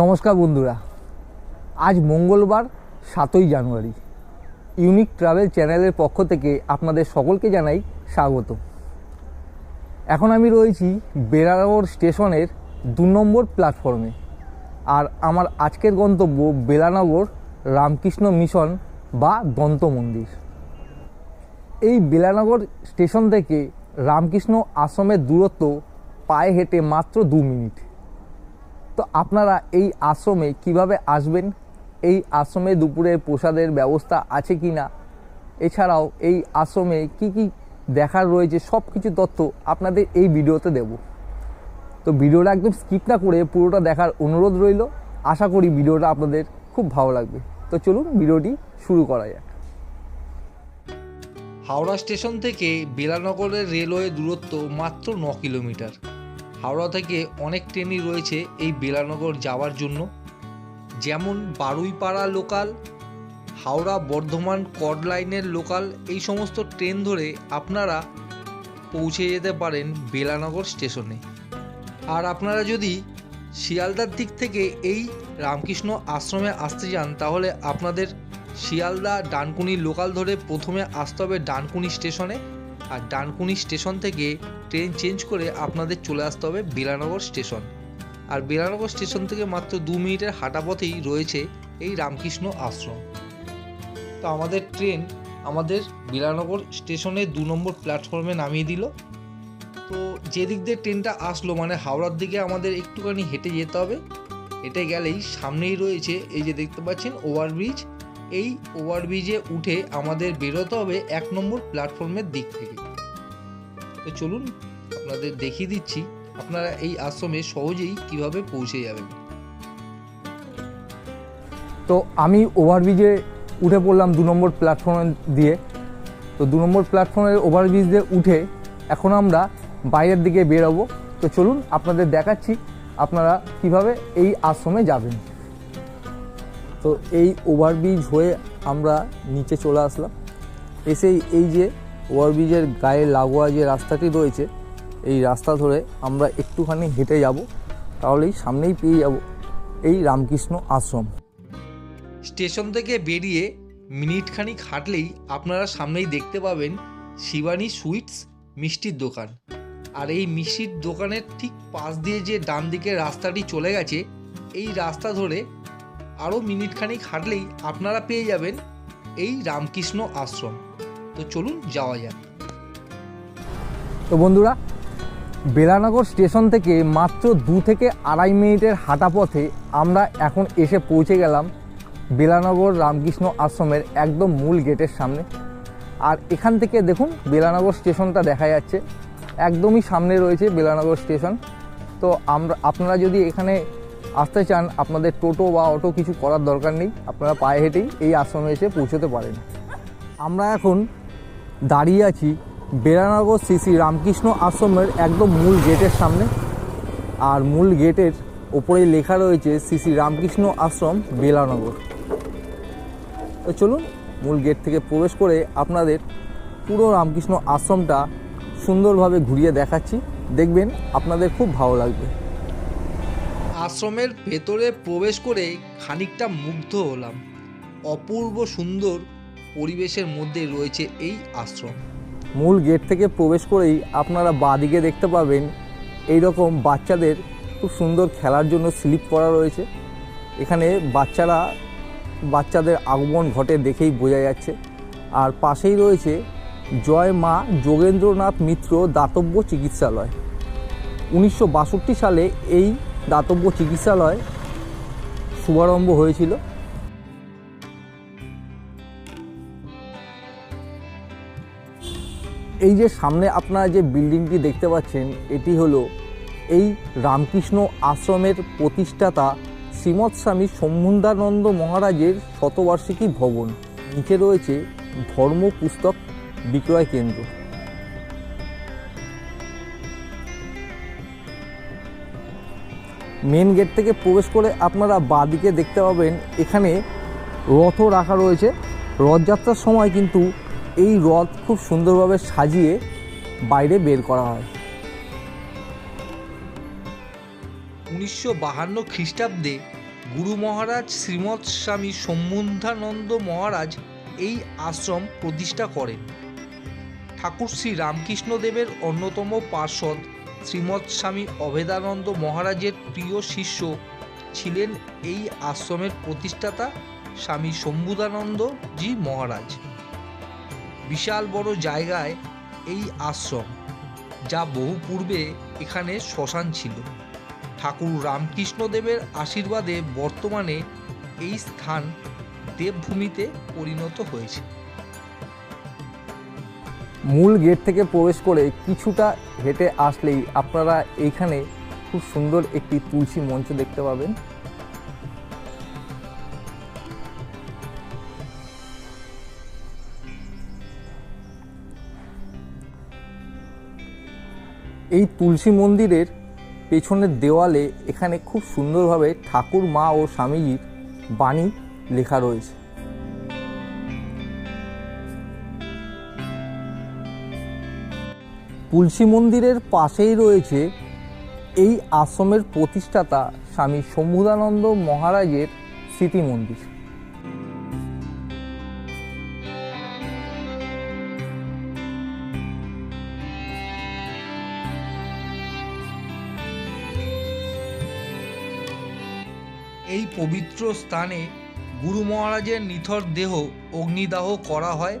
নমস্কার বন্ধুরা। আজ মঙ্গলবার সাতই জানুয়ারি। ইউনিক ট্রাভেল চ্যানেলের পক্ষ থেকে আপনাদের সকলকে জানাই স্বাগত। এখন আমি রয়েছি বেলানগর স্টেশনের দু নম্বর প্ল্যাটফর্মে আর আমার আজকের গন্তব্য বেলানগর রামকৃষ্ণ মিশন বা দন্ত মন্দির। এই বেলানগর স্টেশন থেকে রামকৃষ্ণ আশ্রমের দূরত্ব পায়ে হেঁটে মাত্র দু মিনিট। তো আপনারা এই আশ্রমে কীভাবে আসবেন? এই আশ্রমে দুপুরের প্রসাদের ব্যবস্থা আছে কি না এছাড়াও এই আশ্রমে কি কি দেখার রয়েছে? সব কিছু তথ্য আপনাদের এই ভিডিওতে দেব। তো ভিডিওটা একদম স্কিপ না করে পুরোটা দেখার অনুরোধ রইল। আশা করি ভিডিওটা আপনাদের খুব ভালো লাগবে। তো চলুন ভিডিওটি শুরু করা যাক। হাওড়া স্টেশন থেকে বেলানগরের রেলওয়ে দূরত্ব মাত্র ন কিলোমিটার। হাওড়া থেকে অনেক ট্রেনই রয়েছে এই বেলানগর যাওয়ার জন্য। যেমন বারুইপাড়া লোকাল হাওড়া বর্ধমান কড লাইনের লোকাল এই সমস্ত ট্রেন ধরে আপনারা পৌঁছে যেতে পারেন বেলানগর স্টেশনে আর আপনারা যদি শিয়ালদার দিক থেকে এই রামকৃষ্ণ আশ্রমে আসতে যান তাহলে আপনাদের শিয়ালদা ডানকুনি লোকাল ধরে প্রথমে আসতে হবে ডানকুনি স্টেশনে আর ডানকুনি স্টেশন থেকে ট্রেন চেঞ্জ করে আপনাদের চলে আসতে হবে বেলানগর স্টেশন। আর বেলানগর স্টেশন থেকে মাত্র দু মিনিটের হাঁটা পথেই রয়েছে এই রামকৃষ্ণ আশ্রম। তো আমাদের ট্রেন আমাদের বেলানগর স্টেশনে দু নম্বর প্ল্যাটফর্মে নামিয়ে দিল। তো যে দিক দিয়ে ট্রেনটা আসলো মানে হাওড়ার দিকে আমাদের একটুখানি হেঁটে যেতে হবে। হেঁটে গেলেই সামনেই রয়েছে এই যে দেখতে পাচ্ছেন ওভারব্রিজ। এই ওভারব্রিজে উঠে আমাদের বেরোতে হবে এক নম্বর প্ল্যাটফর্মের দিক থেকে। তো চলুন আপনাদের দেখিয়ে দিচ্ছি আপনারা এই আশ্রমে সহজেই কীভাবে পৌঁছে যাবেন। তো আমি ওভারব্রিজে উঠে পড়লাম দু নম্বর প্ল্যাটফর্ম দিয়ে। তো দু নম্বর প্ল্যাটফর্মের ওভারব্রিজ দিয়ে উঠে এখন আমরা বাইরের দিকে বেরোবো। তো চলুন আপনাদের দেখাচ্ছি আপনারা কীভাবে এই আশ্রমে যাবেন। তো এই ওভারব্রিজ হয়ে আমরা নিচে চলে আসলাম। এসেই এই যে ওভারব্রিজের গায়ে লাগোয়া যে রাস্তাটি রয়েছে, এই রাস্তা ধরে আমরা একটুখানি হেঁটে যাব, তাহলেই সামনেই পেয়ে যাব এই রামকৃষ্ণ আশ্রম। স্টেশন থেকে বেরিয়ে মিনিট খানিক হাঁটলেই আপনারা সামনেই দেখতে পাবেন শিবানী সুইটস মিষ্টির দোকান। আর এই মিষ্টির দোকানের ঠিক পাশ দিয়ে যে ডান দিকে রাস্তাটি চলে গেছে, এই রাস্তা ধরে আরও মিনিট খানিক হাঁটলেই আপনারা পেয়ে যাবেন এই রামকৃষ্ণ আশ্রম। তো চলুন যাওয়া যাক। তো বন্ধুরা, বেলানগর স্টেশন থেকে মাত্র দু থেকে আড়াই মিনিটের হাঁটা পথে আমরা এখন এসে পৌঁছে গেলাম বেলানগর রামকৃষ্ণ আশ্রমের একদম মূল গেটের সামনে। আর এখান থেকে দেখুন, বেলানগর স্টেশনটা দেখা যাচ্ছে। একদমই সামনে রয়েছে বেলানগর স্টেশন। তো আমরা, আপনারা যদি এখানে আসতে চান, আপনাদের টোটো বা অটো কিছু করার দরকার নেই, আপনারা পায়ে হেঁটেই এই আশ্রমে এসে পৌঁছতে পারেন। আমরা এখন দাঁড়িয়ে আছি বেরানগর শ্রী শ্রী রামকৃষ্ণ আশ্রমের একদম মূল গেটের সামনে। আর মূল গেটের ওপরেই লেখা রয়েছে শ্রী শ্রী রামকৃষ্ণ আশ্রম বেলানগর। তো চলুন, মূল গেট থেকে প্রবেশ করে আপনাদের পুরো রামকৃষ্ণ আশ্রমটা সুন্দরভাবে ঘুরিয়ে দেখাচ্ছি। দেখবেন আপনাদের খুব ভালো লাগবে। আশ্রমের ভেতরে প্রবেশ করে খানিকটা মুগ্ধ হলাম। অপূর্ব সুন্দর পরিবেশের মধ্যে রয়েছে এই আশ্রম। মূল গেট থেকে প্রবেশ করেই আপনারা বাঁদিকে দেখতে পাবেন এই রকম বাচ্চাদের খুব সুন্দর খেলার জন্য স্লিপ করা রয়েছে। এখানে বাচ্চারা, বাচ্চাদের আগমন ঘটে দেখেই বোঝা যাচ্ছে। আর পাশেই রয়েছে জয় মা যোগেন্দ্রনাথ মিত্র দাতব্য চিকিৎসালয়। উনিশশো বাষট্টি সালে এই দাতব্য চিকিৎসালয় শুভারম্ভ হয়েছিল। এই যে সামনে আপনারা যে বিল্ডিংটি দেখতে পাচ্ছেন, এটি হলো এই রামকৃষ্ণ আশ্রমের প্রতিষ্ঠাতা শ্রীমৎ স্বামী সম্বন্ধানন্দ মহারাজের শতবার্ষিকী ভবন। নিচে রয়েছে ধর্ম পুস্তক বিক্রয় কেন্দ্র। মেন গেট থেকে প্রবেশ করে আপনারা বাঁদিকে দেখতে পাবেন, এখানে রথও রাখা রয়েছে। রথযাত্রার সময় কিন্তু এই রথ খুব সুন্দরভাবে সাজিয়ে বাইরে বের করা হয়। উনিশশো বাহান্ন খ্রিস্টাব্দে গুরু মহারাজ শ্রীমৎ স্বামী সম্বন্ধানন্দ মহারাজ এই আশ্রম প্রতিষ্ঠা করেন। ঠাকুর শ্রী রামকৃষ্ণদেবের অন্যতম পার্ষদ শ্রীমৎ স্বামী অভেদানন্দ মহারাজের প্রিয় শিষ্য ছিলেন এই আশ্রমের প্রতিষ্ঠাতা স্বামী শম্ভুদানন্দ জি মহারাজ। বিশাল বড় জায়গায় এই আশ্রম, যা বহু পূর্বে এখানে শ্মশান ছিল। ঠাকুর রামকৃষ্ণদেবের আশীর্বাদে বর্তমানে এই স্থান দেবভূমিতে পরিণত হয়েছে। মূল গেট থেকে প্রবেশ করে কিছুটা হেঁটে আসলেই আপনারা এইখানে খুব সুন্দর একটি তুলসী মঞ্চ দেখতে পাবেন। এই তুলসী মন্দিরের পেছনের দেওয়ালে এখানে খুব সুন্দরভাবে ঠাকুর মা ও স্বামীজির বাণী লেখা রয়েছে। তুলসী মন্দিরের পাশেই রয়েছে এই আশ্রমের প্রতিষ্ঠাতা স্বামী শম্ভুদানন্দ মহারাজের স্মৃতি মন্দির। এই পবিত্র স্থানে গুরু মহারাজের নিথর দেহ অগ্নিদাহ করা হয়।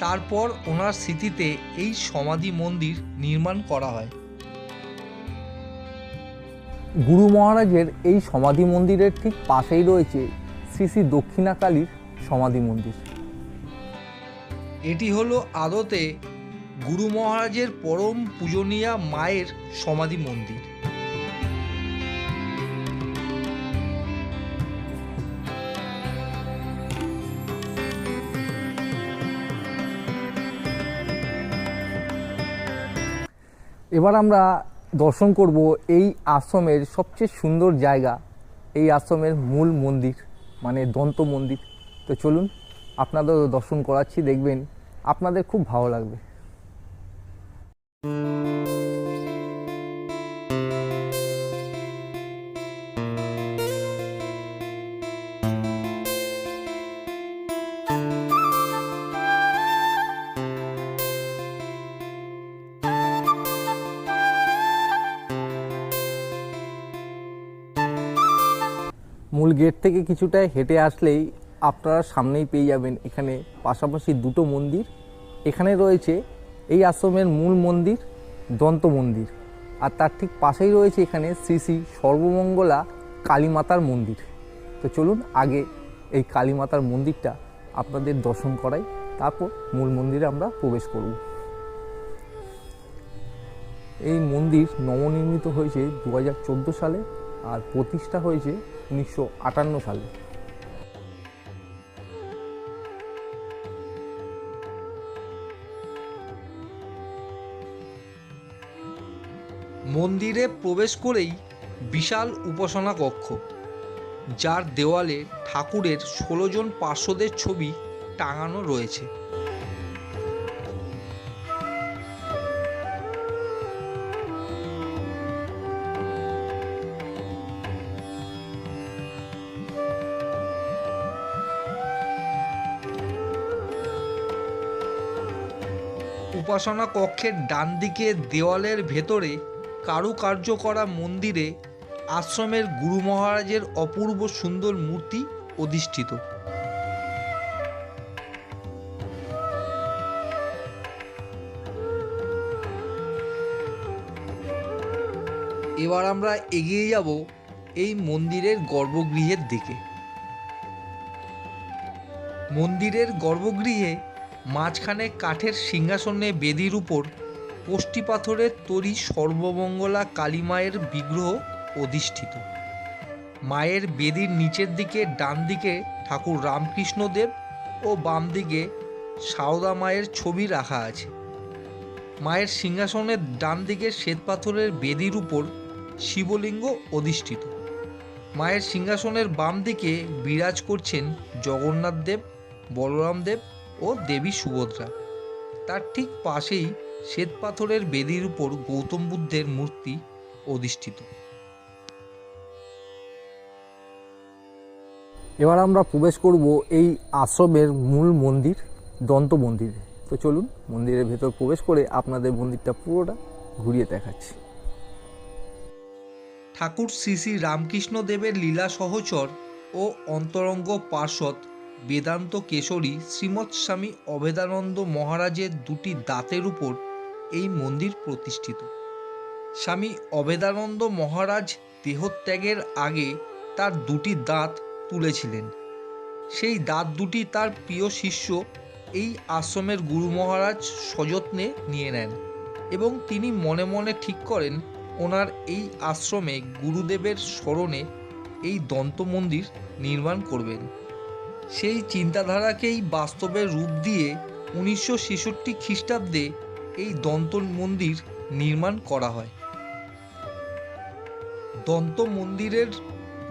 তারপর ওনার স্মৃতিতে এই সমাধি মন্দির নির্মাণ করা হয়। গুরু মহারাজের এই সমাধি মন্দিরের ঠিক পাশেই রয়েছে শ্রী শ্রী দক্ষিণাকালীর সমাধি মন্দির। এটি হলো আদতে গুরু মহারাজের পরম পূজনীয়া মায়ের সমাধি মন্দির। এবার আমরা দর্শন করব এই আশ্রমের সবচেয়ে সুন্দর জায়গা, এই আশ্রমের মূল মন্দির মানে দন্ত মন্দির। তো চলুন, আপনাদের দর্শন করাচ্ছি, দেখবেন আপনাদের খুব ভালো লাগবে। মূল গেট থেকে কিছুটা হেঁটে আসলেই আপনারা সামনেই পেয়ে যাবেন এখানে পাশাপাশি দুটো মন্দির। এখানে রয়েছে এই আশ্রমের মূল মন্দির, দন্ত মন্দির। আর তার ঠিক পাশেই রয়েছে এখানে শ্রী শ্রী সর্বমঙ্গলা কালীমাতার মন্দির। তো চলুন আগে এই কালীমাতার মন্দিরটা আপনাদের দর্শন করাই, তারপর মূল মন্দিরে আমরা প্রবেশ করব। এই মন্দির নবনির্মিত হয়েছে দু হাজার চোদ্দ সালে। আর প্রতিষ্ঠা হয়েছে উনিশশো আটান্ন সালে। মন্দিরে প্রবেশ করেই বিশাল উপাসনা কক্ষ, যার দেওয়ালে ঠাকুরের ষোলো জন পার্শ্বদের ছবি টাঙানো রয়েছে। উপাসনা কক্ষের ডান দিকে দেওয়ালের ভেতরে কারুকার্য করা মন্দিরে আশ্রমের গুরু মহারাজের অপূর্ব সুন্দর মূর্তি অধিষ্ঠিত। এবার আমরা এগিয়ে যাব এই মন্দিরের গর্ভগৃহের দিকে। মন্দিরের গর্ভগৃহে মাঝখানে কাঠের সিংহাসনে বেদির উপর পাথরের তৈরি সর্বমঙ্গলা কালী মায়ের বিগ্রহ অধিষ্ঠিত। মায়ের বেদির নিচের দিকে, ডান দিকে ঠাকুর রামকৃষ্ণদেব ও বাম দিকে সারদা মায়ের ছবি রাখা আছে। মায়ের সিংহাসনের ডান দিকে শ্বেতপাথরের বেদির উপর শিবলিঙ্গ অধিষ্ঠিত। মায়ের সিংহাসনের বাম দিকে বিরাজ করছেন জগন্নাথ দেব, বলরাম দেব ও দেবী সুভদ্রা। তার ঠিক পাশেই শ্বেতপাথরের বেদির উপর গৌতম বুদ্ধের মূর্তি অধিষ্ঠিত। এবার আমরা প্রবেশ করব এই আশ্রমের মূল মন্দির দন্ত মন্দিরে। তো চলুন মন্দিরের ভেতর প্রবেশ করে আপনাদের মন্দিরটা পুরোটা ঘুরিয়ে দেখাচ্ছি। ঠাকুর শ্রী শ্রী রামকৃষ্ণ দেবের লীলা সহচর ও অন্তরঙ্গ পার্শ্বদ বেদান্ত কেশরী শ্রীমৎ স্বামী অভেদানন্দ মহারাজের দুটি দাঁতের উপর এই মন্দির প্রতিষ্ঠিত। স্বামী অভেদানন্দ মহারাজ দেহত্যাগের আগে তার দুটি দাঁত তুলেছিলেন। সেই দাঁত দুটি তার প্রিয় শিষ্য এই আশ্রমের গুরু মহারাজ সযত্নে নিয়ে নেন এবং তিনি মনে মনে ঠিক করেন ওনার এই আশ্রমে গুরুদেবের স্মরণে এই দন্ত মন্দির নির্মাণ করবেন। সেই চিন্তাধারাকেই বাস্তবে রূপ দিয়ে উনিশশো ছেষট্টি খ্রিস্টাব্দে এই দন্ত মন্দির নির্মাণ করা হয়। দন্ত মন্দিরের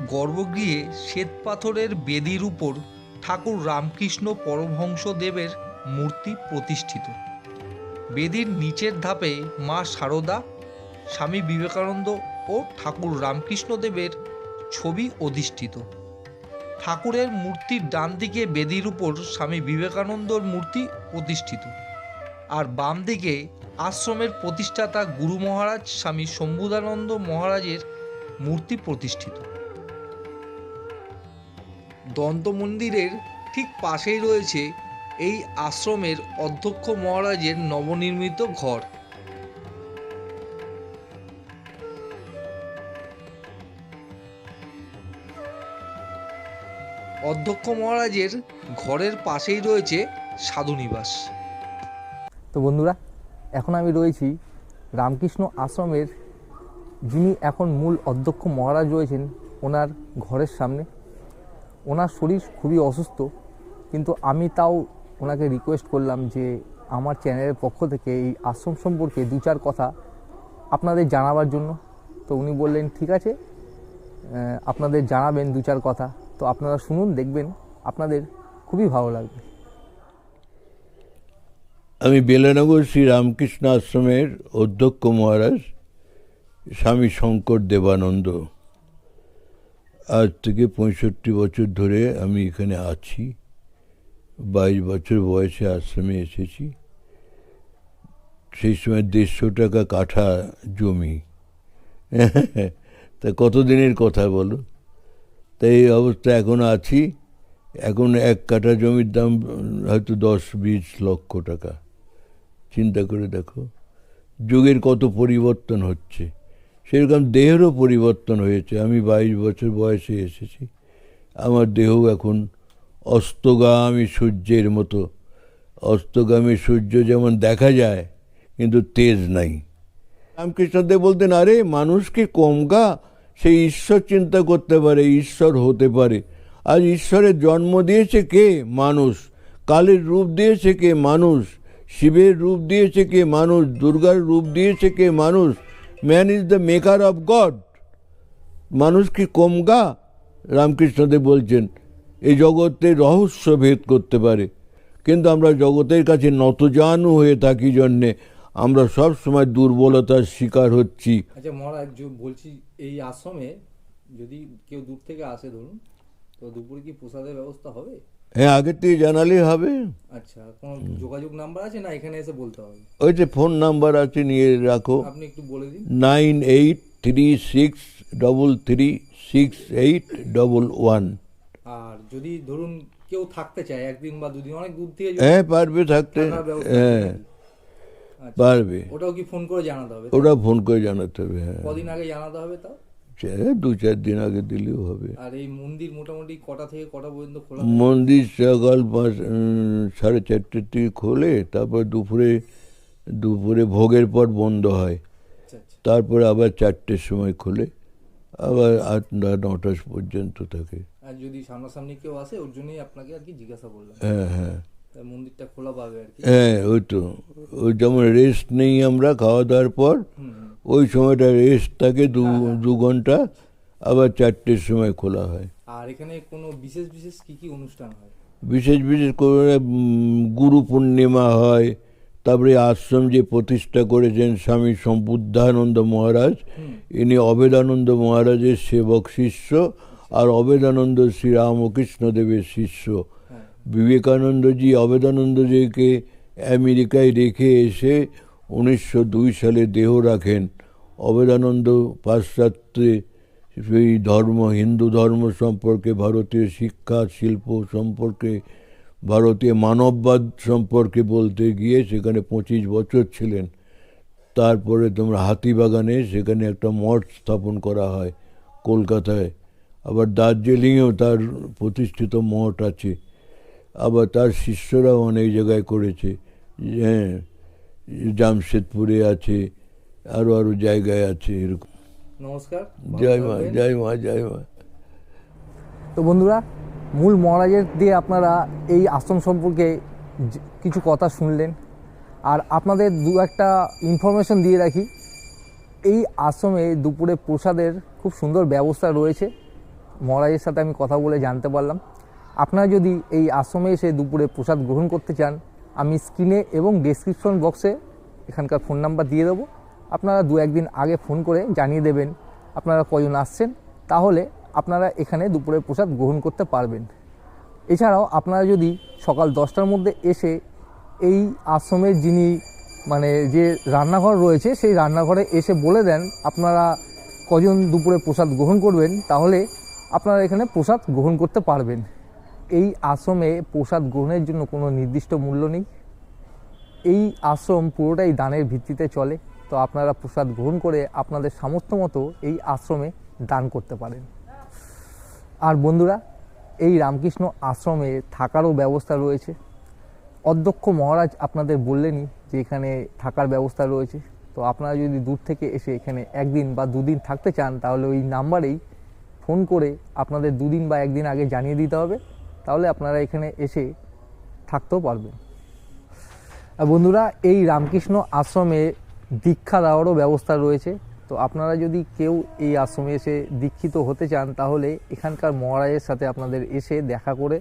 গর্ভগৃহে শ্বেতপাথরের বেদির উপর ঠাকুর রামকৃষ্ণ পরমহংসদেবের মূর্তি প্রতিষ্ঠিত। বেদির নিচের ধাপে মা শারদা স্বামী বিবেকানন্দ ও ঠাকুর রামকৃষ্ণদেবের ছবি অধিষ্ঠিত। ঠাকুরের মূর্তির ডান দিকে বেদির উপর স্বামী বিবেকানন্দর মূর্তি প্রতিষ্ঠিত। আর বাম দিকে আশ্রমের প্রতিষ্ঠাতা গুরু মহারাজ স্বামী শম্ভুদানন্দ মহারাজের মূর্তি প্রতিষ্ঠিত। দন্ত মন্দিরের ঠিক পাশেই রয়েছে এই আশ্রমের অধ্যক্ষ মহারাজের নবনির্মিত ঘর। অধ্যক্ষ মহারাজের ঘরের পাশেই রয়েছে সাধুনিবাস। তো বন্ধুরা, এখন আমি রয়েছি রামকৃষ্ণ আশ্রমের, যিনি এখন মূল অধ্যক্ষ মহারাজ রয়েছেন, ওনার ঘরের সামনে। ওনার শরীর খুবই অসুস্থ, কিন্তু আমি তাও ওনাকে রিকোয়েস্ট করলাম যে আমার চ্যানেলের পক্ষ থেকে এই আশ্রম সম্পর্কে দু চার কথা আপনাদের জানাবার জন্য। তো উনি বললেন, ঠিক আছে আপনাদের জানাবেন দু চার কথা। তো আপনারা শুনুন, দেখবেন আপনাদের খুবই ভালো লাগবে। আমি বেলানগর শ্রী রামকৃষ্ণ আশ্রমের অধ্যক্ষ মহারাজ, স্বামী শঙ্কর দেবানন্দ। আজ থেকে পঁয়ষট্টি বছর ধরে আমি এখানে আছি। বাইশ বছর বয়সে আশ্রমে এসেছি। সেই সময় দেড়শো টাকা কাঠা জমি। তা কতদিনের কথা বলো? তাই এই অবস্থা এখন আছি। এখন এক কাঠা জমির দাম, হয়তো দশ, বিশ লক্ষ টাকা। চিন্তা করে দেখো, যুগের কত পরিবর্তন হচ্ছে। সেরকম দেহেরও পরিবর্তন হয়েছে। আমি বাইশ বছর বয়সে এসেছি। আমার দেহ এখন অস্তগামী সূর্যের মতো। অস্তগামী সূর্য যেমন দেখা যায়, কিন্তু তেজ নাই। রামকৃষ্ণদেব বলতেন, আরে, মানুষ কি কম গা সে ঈশ্বর চিন্তা করতে পারে, ঈশ্বর হতে পারে। আজ ঈশ্বরের জন্ম দিয়েছে কে? মানুষ। কালের রূপ দিয়েছে কে? মানুষ। শিবের রূপ দিয়েছে কে? মানুষ। দুর্গার রূপ দিয়েছে কে? মানুষ। Man is the maker of God মানুষ কি কম গা রামকৃষ্ণদেব বলছেন এই জগতে রহস্য ভেদ করতে পারে। কিন্তু আমরা জগতের কাছে নতজানু হয়ে থাকি জন্যে। আমরা সব সময় দুর্বলতার শিকার হচ্ছি। আচ্ছা মহারাজ বলছি এই আশ্রমে যদি কেউ দূর থেকে আসে ধরুন তো দুপুরে কি প্রসাদের ব্যবস্থা হবে? হ্যাঁ আগের থেকে জানালেই হবে। আচ্ছা কোনো যোগাযোগ নাম্বার আছে না এখানে এসে বলতে হবে? ওই যে ফোন নাম্বার আছে নিয়ে রাখো। আপনি একটু বলে দিন। Nine eight three six double three six eight double one. আর যদি ধরুন কেউ থাকতে চায় একদিন বা দুদিন অনেক দূর থেকে হ্যাঁ পারবে থাকতে। হ্যাঁ। পারবে। ওটাও কি ফোন করে জানাতে হবে ওরা ফোন করে জানাতে হবে হ্যাঁ। কদিন আগে জানাতে হবে তাও? দু চার দিন আগে দিলেও হবে। আর এই মন্দির মোটামুটি কটা থেকে কটা পর্যন্ত খোলা মন্দির সকাল পাঁচ সাড়ে চারটের থেকে খোলে তারপর দুপুরে দুপুরে ভোগের পর বন্ধ হয়। আচ্ছা আচ্ছা। তারপরে আবার চারটের সময় খোলে আবার আটটা নটা পর্যন্ত থাকে। আর যদি সামনাসামনি কেউ আসে ওর জন্যই আপনাকে আর কি জিজ্ঞাসা করলাম। হ্যাঁ হ্যাঁ। মন্দিরটা খোলা পাবে আর কি। হ্যাঁ ওই তো। ওই যেমন রেস্ট নেই আমরা খাওয়া দাওয়ার পর। ওই সময়টা রেস্ট থাকে দু দু ঘণ্টা আবার চারটের সময় খোলা হয়। আর এখানে কোনো বিশেষ বিশেষ কি কি অনুষ্ঠান হয়? বিশেষ বিশেষ করে গুরু পূর্ণিমা হয় তারপরে আশ্রম যে প্রতিষ্ঠা করেছেন স্বামী সম্বুদ্ধানন্দ মহারাজ ইনি অবেদানন্দ মহারাজের সেবক শিষ্য আর অবেদানন্দ শ্রী রামকৃষ্ণ দেবের শিষ্য। বিবেকানন্দজি অবেদানন্দজিকে আমেরিকায় রেখে এসে উনিশশো দুই সালে দেহ রাখেন। অবেদানন্দ পাশ্চাত্যে সেই ধর্ম, হিন্দু ধর্ম সম্পর্কে, ভারতীয় শিক্ষা, শিল্প সম্পর্কে, ভারতীয় মানববাদ সম্পর্কে বলতে গিয়ে সেখানে পঁচিশ বছর ছিলেন। তারপরে তোমরা হাতিবাগানে সেখানে একটা মঠ স্থাপন করা হয় কলকাতায়। আবার দার্জিলিংয়েও তার প্রতিষ্ঠিত মঠ আছে। আবার তার শিষ্যরাও অনেক জায়গায় করেছে। হ্যাঁ জামশেদপুরে আছে আরও আরও জায়গায় আছে এরকম। নমস্কার জয় মা জয় মা জয় মা। তো বন্ধুরা মূল মহারাজের দিয়ে আপনারা এই আশ্রম সম্পর্কে কিছু কথা শুনলেন। আর আপনাদের দু একটা ইনফরমেশন দিয়ে রাখি। এই আশ্রমে দুপুরে প্রসাদের খুব সুন্দর ব্যবস্থা রয়েছে। মহারাজের সাথে আমি কথা বলে জানতে পারলাম। আপনারা যদি এই আশ্রমে এসে দুপুরে প্রসাদ গ্রহণ করতে চান, আমি স্ক্রিনে এবং ডেসক্রিপশন বক্সে এখানকার ফোন নাম্বার দিয়ে দেবো। আপনারা দু একদিন আগে ফোন করে জানিয়ে দেবেন আপনারা কজন আসছেন, তাহলে আপনারা এখানে দুপুরে প্রসাদ গ্রহণ করতে পারবেন। এছাড়াও আপনারা যদি সকাল দশটার মধ্যে এসে এই আশ্রমের যিনি মানে যে রান্নাঘর রয়েছে, সেই রান্নাঘরে এসে বলে দেন আপনারা কজন দুপুরে প্রসাদ গ্রহণ করবেন, তাহলে আপনারা এখানে প্রসাদ গ্রহণ করতে পারবেন। এই আশ্রমে প্রসাদ গ্রহণের জন্য কোনো নির্দিষ্ট মূল্য নেই। এই আশ্রম পুরোটাই দানের ভিত্তিতে চলে। তো আপনারা প্রসাদ গ্রহণ করে আপনাদের সামর্থ্য মতো এই আশ্রমে দান করতে পারেন। আর বন্ধুরা, এই রামকৃষ্ণ আশ্রমে থাকারও ব্যবস্থা রয়েছে। অধ্যক্ষ মহারাজ আপনাদের বললেনই যে এখানে থাকার ব্যবস্থা রয়েছে। তো আপনারা যদি দূর থেকে এসে এখানে একদিন বা দুদিন থাকতে চান, তাহলে ওই নাম্বারেই ফোন করে আপনাদের দুদিন বা একদিন আগে জানিয়ে দিতে হবে। তাহলে আপনারা এখানে এসে থাকতেও পারবেন। বন্ধুরা, এই রামকৃষ্ণ আশ্রমে দীক্ষা দেওয়ারও ব্যবস্থা রয়েছে। তো আপনারা যদি কেউ এই আশ্রমে এসে দীক্ষিত হতে চান, তাহলে এখানকার মহারাজের সাথে আপনাদের এসে দেখা করে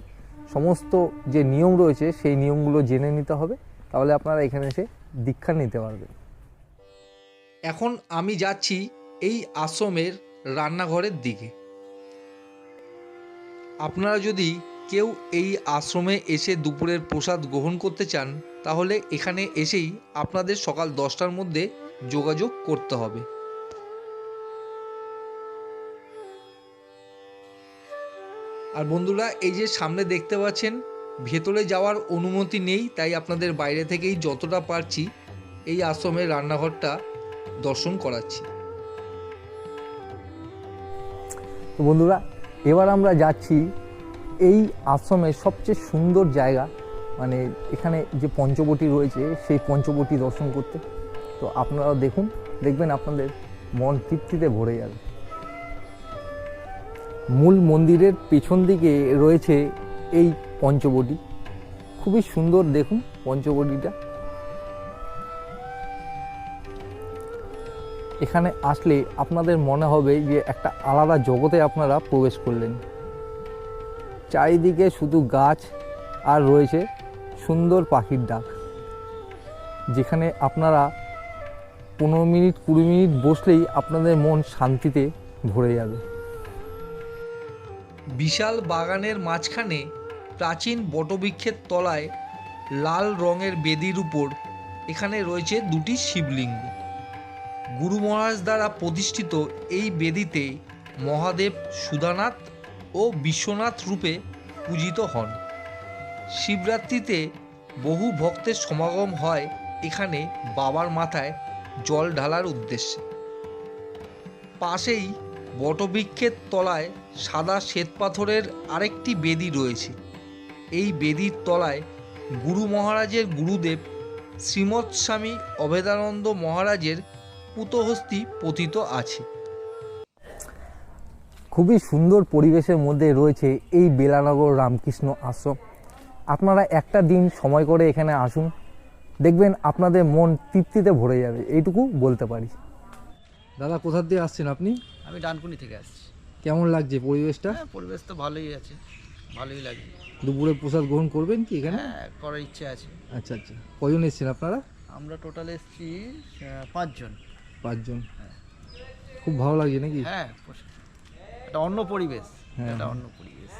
সমস্ত যে নিয়ম রয়েছে, সেই নিয়মগুলো জেনে নিতে হবে। তাহলে আপনারা এখানে এসে দীক্ষা নিতে পারবেন। এখন আমি যাচ্ছি এই আশ্রমের রান্নাঘরের দিকে। আপনারা যদি কেউ এই আশ্রমে এসে দুপুরের প্রসাদ গ্রহণ করতে চান, তাহলে এখানে এসেই আপনাদের সকাল দশটার মধ্যে যোগাযোগ করতে হবে। আর বন্ধুরা, এই যে সামনে দেখতে পাচ্ছেন, ভেতরে যাওয়ার অনুমতি নেই, তাই আপনাদের বাইরে থেকেই যতটা পারছি এই আশ্রমের রান্নাঘরটা দর্শন করাচ্ছি। বন্ধুরা, এবার আমরা যাচ্ছি এই আশ্রমের সবচেয়ে সুন্দর জায়গা মানে এখানে যে পঞ্চবটি রয়েছে, সেই পঞ্চবটি দর্শন করতে। তো আপনারা দেখুন, দেখবেন আপনাদের মন তৃপ্তিতে ভরে যাবে। মূল মন্দিরের পেছন দিকে রয়েছে এই পঞ্চবটি। খুবই সুন্দর দেখুন পঞ্চবটিটা। এখানে আসলে আপনাদের মনে হবে যে একটা আলাদা জগতে আপনারা প্রবেশ করলেন। চারিদিকে শুধু গাছ আর রয়েছে সুন্দর পাখির ডাক, যেখানে আপনারা পনেরো মিনিট, কুড়ি মিনিট বসলেই আপনাদের মন শান্তিতে ভরে যাবে। বিশাল বাগানের মাঝখানে প্রাচীন বটবৃক্ষের তলায় লাল রঙের বেদির উপর এখানে রয়েছে দুটি শিবলিঙ্গ। গুরু মহারাজ দ্বারা প্রতিষ্ঠিত এই বেদিতে মহাদেব সুধানাথ ও বিশ্বনাথ রূপে পূজিত হন। শিবরাত্রিতে বহু ভক্তের সমাগম হয় এখানে বাবার মাথায় জল ঢালার উদ্দেশ্যে। পাশেই বটবৃক্ষের তলায় সাদা শ্বেতপাথরের আরেকটি বেদি রয়েছে। এই বেদির তলায় গুরু মহারাজের গুরুদেব শ্রীমৎস্বামী অভেদানন্দ মহারাজের পুতহস্তি পতিত আছে। খুবই সুন্দর পরিবেশের মধ্যে রয়েছে এই বেলানগর রামকৃষ্ণ আশ্রম। আপনারা একটা দিন সময় করে এখানে আসুন। দেখবেন আপনাদের মন তৃপ্তিতে ভরে যাবে এইটুকু বলতে পারি। দাদা কোথা দিয়ে আসছেন আপনি? আমি ডানকুনি থেকে আসছি। কেমন লাগছে পরিবেশটা? হ্যাঁ পরিবেশ তো ভালোই আছে ভালোই লাগে দুপুরে প্রসাদ গ্রহণ করবেন কি এখানে? হ্যাঁ করার ইচ্ছে আছে। আচ্ছা আচ্ছা। কজন এসেছেন আপনারা? আমরা টোটাল এসছি পাঁচজন। পাঁচজন। খুব ভালো লাগছে নাকি? হ্যাঁ একটা অন্য পরিবেশ হ্যাঁ, এটা হ্যাঁ। অন্য পরিবেশ।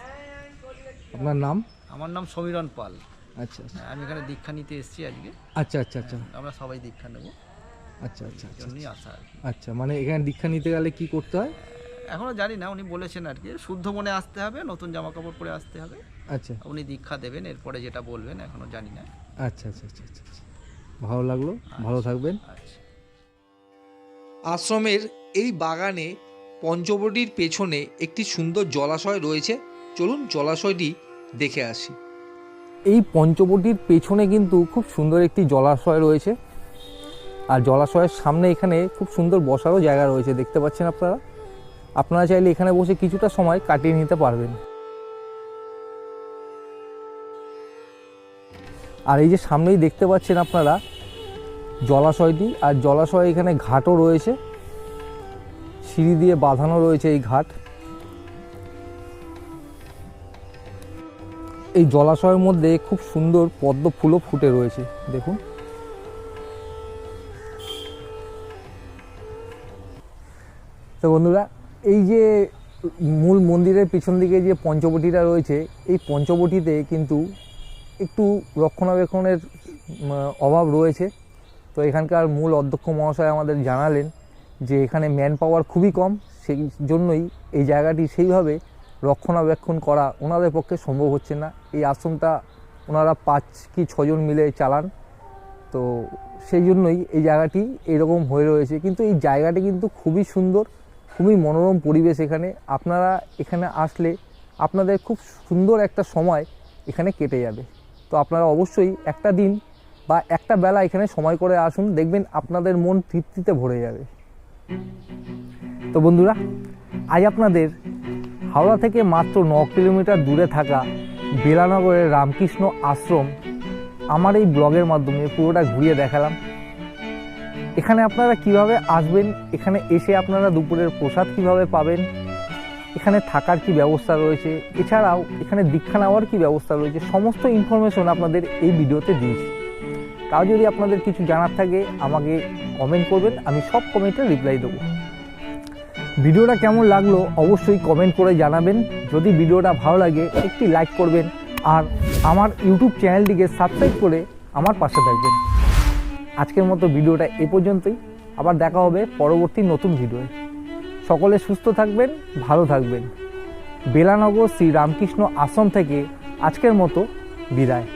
আপনার নাম? আমার নাম সমীরণ পাল। আচ্ছা আচ্ছা। আমি এখানে দীক্ষা নিতে এসেছি আজকে। আচ্ছা আচ্ছা আচ্ছা। আমরা সবাই দীক্ষা নেব। আচ্ছা আচ্ছা আচ্ছা জন্যই আসা আচ্ছা মানে এখানে দীক্ষা নিতে গেলে কি করতে হয়? এখনও জানি না উনি বলেছেন আর কি শুদ্ধ মনে আসতে হবে নতুন জামা কাপড় পরে আসতে হবে। আচ্ছা। উনি দীক্ষা দেবেন এরপরে যেটা বলবেন এখনও জানি না। আচ্ছা আচ্ছা আচ্ছা আচ্ছা আচ্ছা। ভালো লাগল ভালো থাকবেন। আচ্ছা। আশ্রমের এই বাগানে পঞ্চবটির পেছনে একটি সুন্দর জলাশয় রয়েছে। চলুন জলাশয়টি দেখে আসি। এই পঞ্চবটির পেছনে কিন্তু খুব সুন্দর একটি জলাশয় রয়েছে। আর জলাশয়ের সামনে এখানে খুব সুন্দর বসারও জায়গা রয়েছে, দেখতে পাচ্ছেন আপনারা? আপনারা চাইলে এখানে বসে কিছুটা সময় কাটিয়ে নিতে পারবেন। আর এই যে সামনেই দেখতে পাচ্ছেন আপনারা জলাশয়টি, আর জলাশয় এখানে ঘাটও রয়েছে। সিঁড়ি দিয়ে বাঁধানো রয়েছে এই ঘাট। এই জলাশয়ের মধ্যে খুব সুন্দর পদ্ম ফুলও ফুটে রয়েছে, দেখুন। তো বন্ধুরা, এই যে মূল মন্দিরের পিছন দিকে যে পঞ্চবটিটা রয়েছে, এই পঞ্চবটিতে কিন্তু একটু রক্ষণাবেক্ষণের অভাব রয়েছে। তো এখানকার মূল অধ্যক্ষ মহাশয় আমাদের জানালেন যে এখানে ম্যান পাওয়ার খুবই কম, সেই জন্যই এই জায়গাটি সেইভাবে রক্ষণাবেক্ষণ করা ওনাদের পক্ষে সম্ভব হচ্ছে না। এই আশ্রমটা ওনারা পাঁচ কি ছজন মিলে চালান। তো সেই জন্যই এই জায়গাটি এরকম হয়ে রয়েছে। কিন্তু এই জায়গাটি কিন্তু খুবই সুন্দর, খুবই মনোরম পরিবেশ এখানে। আপনারা এখানে আসলে আপনাদের খুব সুন্দর একটা সময় এখানে কেটে যাবে। তো আপনারা অবশ্যই একটা দিন বা একটা বেলা এখানে সময় করে আসুন, দেখবেন আপনাদের মন তৃপ্তিতে ভরে যাবে। তো বন্ধুরা, আজ আপনাদের হাওড়া থেকে মাত্র ন কিলোমিটার দূরে থাকা বেলানগরের রামকৃষ্ণ আশ্রম আমার এই ব্লগের মাধ্যমে পুরোটা ঘুরিয়ে দেখালাম। এখানে আপনারা কীভাবে আসবেন, এখানে এসে আপনারা দুপুরের প্রসাদ কীভাবে পাবেন, এখানে থাকার কি ব্যবস্থা রয়েছে, এছাড়াও এখানে দীক্ষা নেওয়ার কি ব্যবস্থা রয়েছে, সমস্ত ইনফরমেশন আপনাদের এই ভিডিওতে দিয়েছি। তাও যদি আপনাদের কিছু জানার থাকে, আমাকে কমেন্ট করবেন, আমি সব কমেন্টে রিপ্লাই দেবো। ভিডিওটা কেমন লাগল অবশ্যই কমেন্ট করে জানাবেন। যদি ভিডিওটা ভালো লাগে, একটি লাইক করবেন আর আমার ইউটিউব চ্যানেলটিকে সাবস্ক্রাইব করে আমার পাশে থাকবেন। আজকের মতো ভিডিওটা এ পর্যন্তই। আবার দেখা হবে পরবর্তী নতুন ভিডিওয়ে। সকলে সুস্থ থাকবেন, ভালো থাকবেন। বেলানগর শ্রী রামকৃষ্ণ আশ্রম থেকে আজকের মতো বিদায়।